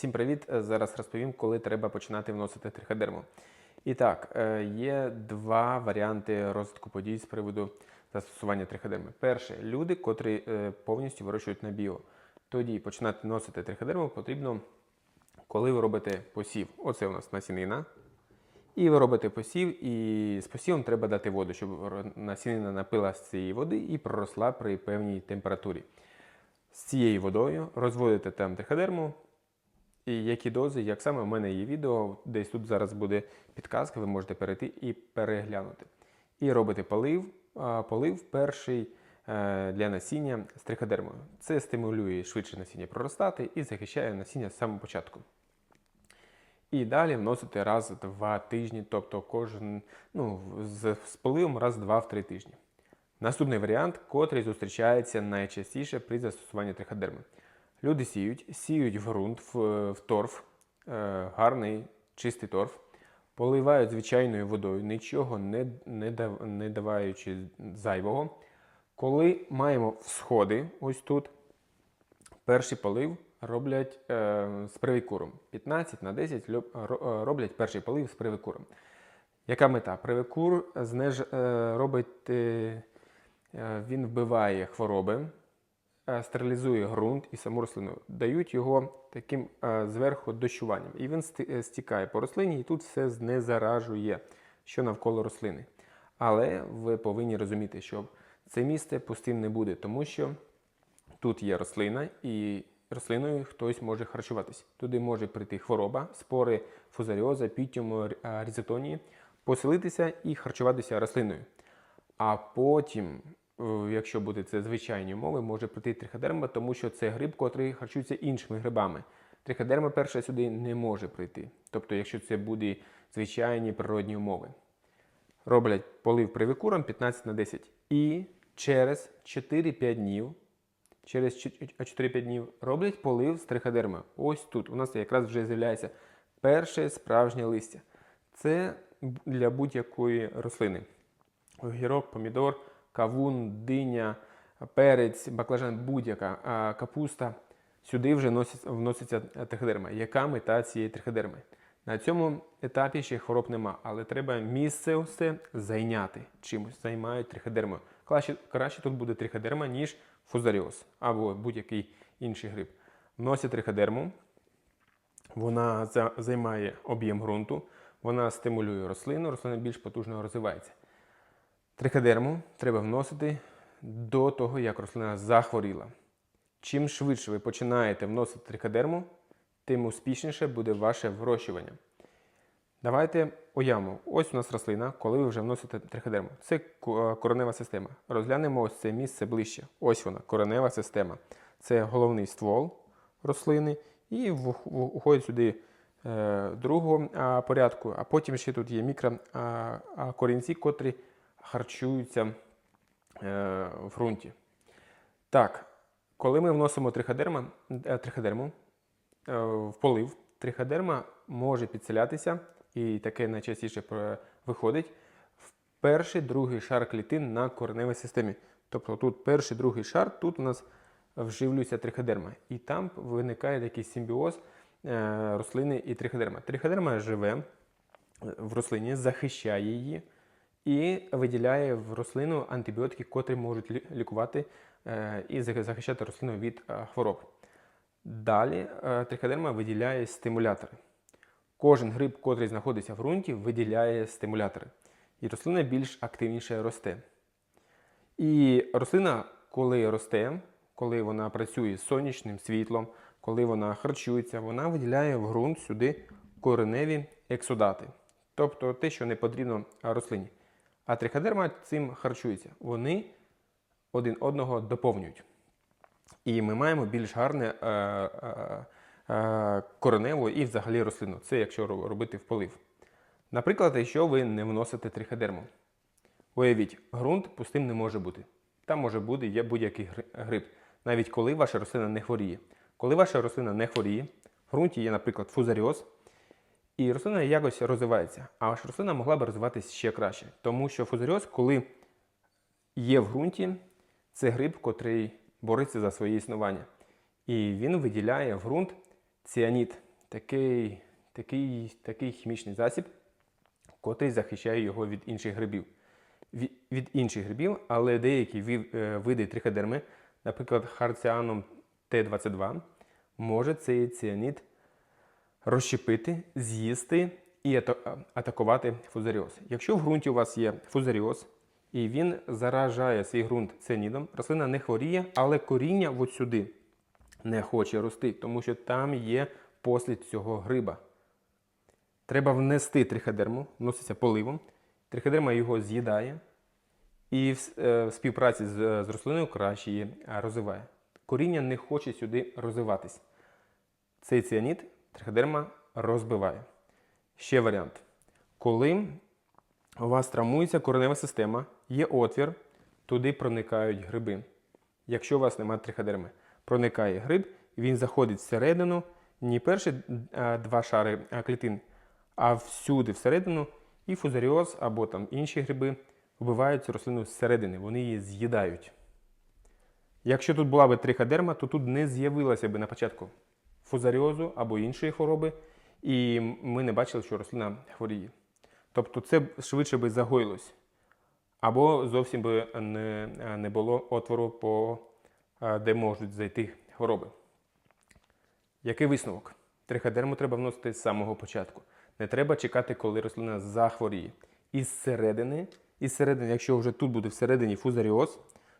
Всім привіт! Е, Зараз розповім, коли треба починати вносити триходерму. І так, е, є два варіанти розвитку подій з приводу застосування триходерми. Перше, люди, котрі е, повністю вирощують на біо. Тоді починати вносити триходерму потрібно, коли ви робите посів. Оце у нас насінина. І ви робите посів, і з посівом треба дати воду, щоб насінина напила з цієї води і проросла при певній температурі. З цією водою розводите там триходерму, і які дози, як саме, у мене є відео, десь тут зараз буде підказка, ви можете перейти і переглянути. І робите полив, полив перший е, для насіння з триходермою. Це стимулює швидше насіння проростати і захищає насіння з самого початку. І далі вносите раз в два тижні, тобто кожен ну, з, з поливом раз в два в три тижні. Наступний варіант, котрий зустрічається найчастіше при застосуванні триходерми. Люди сіють, сіють в ґрунт, в, в торф, е, гарний чистий торф, поливають звичайною водою, нічого не, не, дав, не даваючи зайвого. Коли маємо всходи, ось тут, перший полив роблять е, з привикуром. 15 на 10 льоб- ро- е, роблять перший полив з привикуром. Яка мета? Привикур знеж, е, робить, е, е, він вбиває хвороби, стерилізує ґрунт і саму рослину. Дають його таким е, зверху дощуванням. І він е, стікає по рослині і тут все знезаражує, що навколо рослини. Але ви повинні розуміти, що це місце пустим не буде, тому що тут є рослина, і рослиною хтось може харчуватись. Туди може прийти хвороба, спори фузаріоза, пітіуму, різотонії, поселитися і харчуватися рослиною. А потім, е, якщо буде це звичайні умови, може прийти триходерма, тому що це гриб, котрий харчується іншими грибами. Триходерма перша сюди не може прийти. Тобто, якщо це буде звичайні природні умови. Роблять полив привикуром 15 на 10. І через 4-5 днів через 4-5 днів роблять полив з триходерми. Ось тут у нас якраз вже з'являється перше справжнє листя. Це для будь-якої рослини. Огірок, помідор, кавун, диня, перець, баклажан, будь-яка капуста. Сюди вже вноситься триходерма. Яка мета цієї триходерми? На цьому етапі ще хвороб нема, але треба місце усе зайняти чимось, займають триходермою. Краще, краще тут буде триходерма, ніж фузаріоз або будь-який інший гриб. Вносять триходерму, вона займає об'єм ґрунту, вона стимулює рослину, рослина більш потужно розвивається. Триходерму треба вносити до того, як рослина захворіла. Чим швидше ви починаєте вносити триходерму, тим успішніше буде ваше вирощування. Давайте уявимо, ось у нас рослина, коли ви вже вносите триходерму. Це е, коренева система. Розглянемо ось це місце ближче. Ось вона, коренева система. Це головний ствол рослини, і уходить сюди е, другого порядку, а потім ще тут є мікро а, а, корінці, котрі харчуються е, в ґрунті. Так, коли ми вносимо триходерма, е, триходерму е, в полив, триходерма може підселятися, і таке найчастіше виходить в перший другий шар клітин на кореневій системі. Тобто тут перший другий шар, тут у нас вживлюється триходерма. І там виникає такий симбіоз рослини і триходерма. Триходерма живе в рослині, захищає її і виділяє в рослину антибіотики, котрі можуть лікувати е, і захищати рослину від е, хвороб. Далі е, триходерма виділяє стимулятори. Кожен гриб, котрий знаходиться в ґрунті, виділяє стимулятори. І рослина більш активніше росте. І рослина, коли росте, коли вона працює з сонячним світлом, коли вона харчується, вона виділяє в ґрунт сюди кореневі ексудати, тобто те, що не потрібно рослині. А триходерма цим харчується. Вони один одного доповнюють. І ми маємо більш гарне е, е, е, кореневу і взагалі рослину. Це якщо робити в полив. Наприклад, якщо ви не вносите триходерму. Уявіть, ґрунт пустим не може бути. Там може бути є будь-який гри- гриб, навіть коли ваша рослина не хворіє. Коли ваша рослина не хворіє, в ґрунті є, наприклад, фузаріоз, і рослина якось розвивається, а ваша рослина могла б розвиватися ще краще. Тому що фузаріоз, коли є в ґрунті, це гриб, котрий бореться за своє існування. І він виділяє в ґрунт ціаніт. такий, такий, такий хімічний засіб, котрий захищає його від інших грибів. Від, інших грибів, але деякі е, види триходерми, наприклад, харціаном Т22, може цей ціанід розщепити, з'їсти і атакувати фузаріоз. Якщо в ґрунті у вас є фузаріоз і він заражає свій ґрунт цианідом, рослина не хворіє, але коріння от сюди не хоче рости, тому що там є послід цього гриба. Треба внести триходерму, вноситься поливом. Триходерма його з'їдає і в, е, співпраці з, з рослиною краще її е, розвиває. Коріння не хоче сюди розвиватись. Цей ціанід триходерма розбиває. Ще варіант. Коли у вас травмується коренева система, є отвір, туди проникають гриби. Якщо у вас немає триходерми, проникає гриб, він заходить всередину, не перші два шари клітин, а всюди всередину, і фузаріоз або там інші гриби вбивають цю рослину зсередини, вони її з'їдають. Якщо тут була би триходерма, то тут не з'явилося б на початку фузаріозу або іншої хвороби, і ми не бачили, що рослина хворіє. Тобто це швидше би загоїлось. Або зовсім би не, не було отвору, по, де можуть зайти хвороби. Який висновок? Триходерму треба вносити з самого початку. Не треба чекати, коли рослина захворіє. Із середини, із середини, якщо вже тут буде всередині фузаріоз,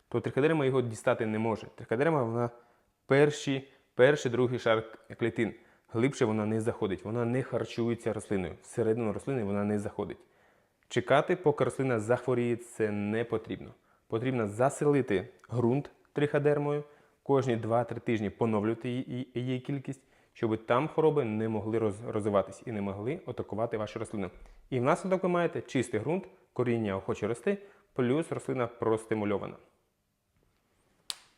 то триходерма його дістати не може. Триходерма вона перший, перший, другий шар клітин. Глибше вона не заходить, вона не харчується рослиною. Всередину рослини вона не заходить. Чекати, поки рослина захворіє, це не потрібно. Потрібно заселити ґрунт триходермою, кожні 2-3 тижні поновлювати її, її кількість, щоб там хвороби не могли роз- розвиватись і не могли атакувати вашу рослину. І внаслідок ви маєте чистий ґрунт, коріння охоче рости, плюс рослина простимульована.